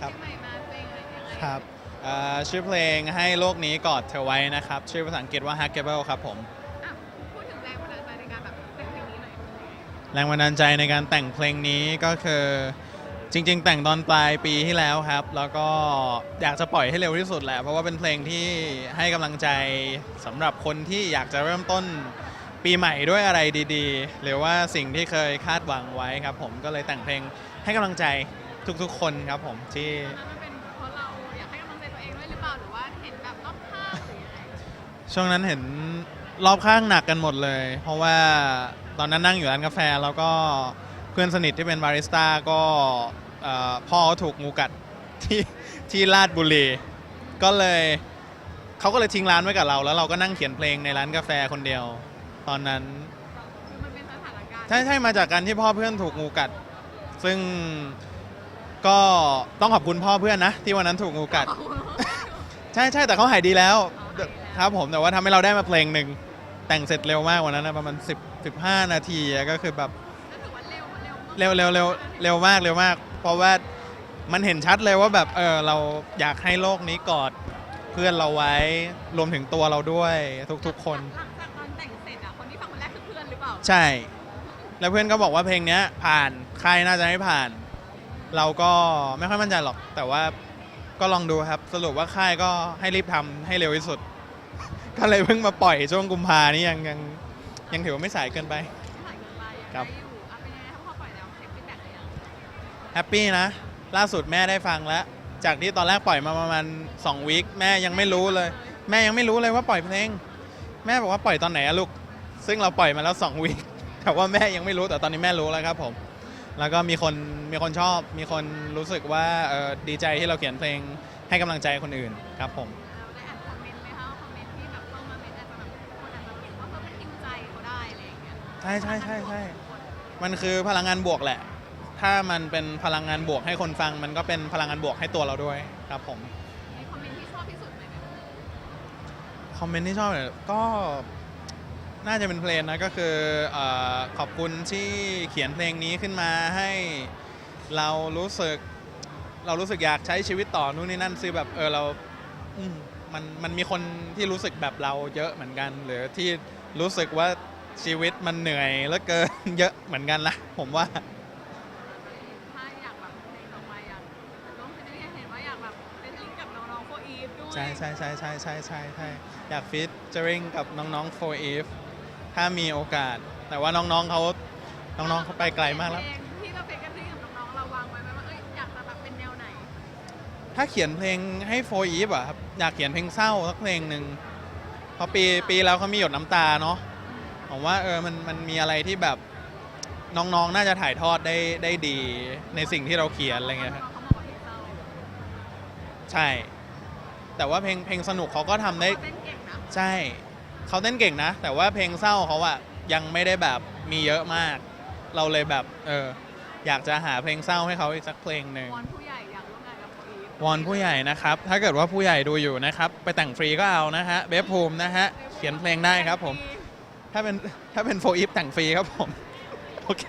ครับเพลงใหม่มาเพลงอะไรยังไงครับเอ่อชื่อเพลงให้โลกนี้กอดเธอไว้นะครับ ชื่อภาษาอังกฤษว่า Huggable ครับผม อะพูดถึงแรงบันดาลใจในการแบบแต่งเพลงนี้หน่อยแรงบันดาลใจในการแต่งเพลงนี้ก็คือจริง ๆ แต่งตอนปลายปีที่แล้วครับ แล้วก็อยากจะปล่อยให้เร็วที่สุดแหละ เพราะว่าเป็นเพลงที่ให้กำลังใจสำหรับคนที่อยากจะเริ่มต้นปีใหม่ด้วยอะไรดี ๆ หรือว่าสิ่งที่เคยคาดหวังไว้ครับ ผมก็เลยแต่งเพลงให้กำลังใจ ทุกๆ คนครับผมที่ ตอนนั้นมันเป็นเพราะเราอยากให้กำลังใจตัวเองด้วยหรือเปล่าหรือว่าเห็นแบบรอบข้างหรือยังไงช่วงนั้นเห็นรอบข้างหนักกันหมดเลย เพราะว่าตอนนั้นนั่งอยู่ร้านกาแฟแล้วก็เพื่อนสนิทที่เป็นบาริสต้าก็เอ่อพ่อเขาถูกงูกัดที่ที่ลาดบุรีก็เลยเขาก็เลยทิ้งร้านไว้กับเรา แล้วเราก็นั่งเขียนเพลงในร้านกาแฟคนเดียว ตอนนั้น คือมันเป็นสถานการณ์ใช่ใช่มาจากการที่พ่อเพื่อนถูกงูกัด ซึ่ง ก็ต้องขอบคุณพ่อเพื่อนนะ ที่วันนั้นถูกงูกัด ใช่ใช่แต่เขาหายดีแล้วครับผมแต่ว่าทำให้เราได้มาเพลงหนึ่งแต่งเสร็จเร็วมากวันนั้นนะประมาณ10 15 นาทีอะก็คือแบบก็ถือว่าเร็วมันเร็วมากเร็วเร็วเร็วเร็วมากเร็วมาก เพราะว่ามันเห็นชัดเลยว่าแบบเออเราอยากให้โลกนี้กอดเพื่อนเราไว้รวมถึงตัวเราด้วยทุกๆคน หลังจากตอนแต่งเสร็จอะคนที่ฟังคนแรกคือเพื่อนหรือเปล่า ใช่ แล้วเพื่อนก็บอกว่าเพลงเนี้ยผ่านค่ายน่าจะให้ผ่าน เราก็ไม่ค่อยมั่นใจหรอก แต่ว่าก็ลองดูครับ สรุปว่าค่ายก็ให้รีบทำให้เร็วที่สุด ก็เลยเพิ่งมาปล่อยช่วงกุมภานี่ยังยังยังถือว่าไม่สายเกินไปถ่ายเกินไปยังครับได้อยู่อะเป็นยังไงถ้าพอปล่อยแล้วเช็คฟีดแบ็กหรือยังแฮปปี้นะ ล่าสุดแม่ได้ฟังแล้ว จากที่ตอนแรกปล่อยมาประมาณ2วีคแม่ยังไม่รู้เลย แม่ยังไม่รู้เลยว่าปล่อยเพลง แม่บอกว่าปล่อยตอนไหนอะลูก ซึ่งเราปล่อยมาแล้ว2วีคแต่ว่าแม่ยังไม่รู้แต่ตอนนี้แม่รู้แล้วครับผม แล้วก็มีคนมีคนชอบ มีคนรู้สึกว่าเออดีใจที่เราเขียนเพลงให้กำลังใจคนอื่นครับผม เราได้อ่านคอมเมนต์ไหมคะคอมเมนต์ที่แบบเข้ามาเมนต์อาจจะแบบคนอาจจะเห็นว่าเพิ่มเป็นฮิวใจเขาได้อะไรอย่างเงี้ยใช่ใช่ใช่ใช่ มันคือพลังงานบวกแหละ ถ้ามันเป็นพลังงานบวกให้คนฟัง มันก็เป็นพลังงานบวกให้ตัวเราด้วยครับผม มีคอมเมนต์ที่ชอบที่สุดไหมเนี่ยคอมเมนต์ที่ชอบเนี่ยก็ น่าจะเป็นเพลงนะก็คือเออขอบคุณที่เขียนเพลงนี้ขึ้นมาให้เรารู้สึก เรารู้สึกอยากใช้ชีวิตต่อนู่นนี่นั่นคือแบบเออเราอืมมันมันมีคนที่รู้สึกแบบเราเยอะเหมือนกัน หรือที่รู้สึกว่าชีวิตมันเหนื่อยแล้วเกินเยอะเหมือนกันนะผมว่าถ้าอยากแบบเพลงต่อไปอยากร้องเพลงนี้เห็นว่าอยากแบบเป็นลิงก์กับน้องๆโฟอีฟด้วยใช่ใช่ใช่ใช่ใช่ใช่ใช่อยากฟิตเจอริงกับน้องๆ for if ถ้ามีโอกาส แต่ว่าน้องๆเขาน้องๆเขาไปไกลมากแล้วเพลงที่เราเป็นกันที่กับน้องๆเราวางไว้ไหมว่าเอ้ยอยากจะแบบเป็นแนวไหนถ้าเขียนเพลงให้ for if อะครับอยากเขียนเพลงเศร้าสักเพลงหนึ่งเพราะปีปีแล้วเขามีหยดน้ำตาเนาะผมว่าเออมันมันมีอะไรที่แบบน้องๆน่าจะถ่ายทอดได้ได้ดีในสิ่งที่เราเขียนอะไรเงี้ยครับ เขาบอกว่าเพลงเศร้าใช่ แต่ว่าเพลงเพลงสนุกเขาก็ทำได้เต้นเก่งนะใช่ เขาเต้นเก่งนะ แต่ว่าเพลงเศร้าเขาอะยังไม่ได้แบบมีเยอะมาก เราเลยแบบเอออยากจะหาเพลงเศร้าให้เขาอีกสักเพลงหนึ่ง วอนผู้ใหญ่อยากร่วมงานกับโฟอีฟวอนผู้ใหญ่นะครับ ถ้าเกิดว่าผู้ใหญ่ดูอยู่นะครับ ไปแต่งฟรีก็เอานะฮะ เบฟภูมินะฮะ เขียนเพลงได้ครับผม ถ้าเป็นถ้าเป็นโฟอีฟแต่งฟรีครับผม โอเค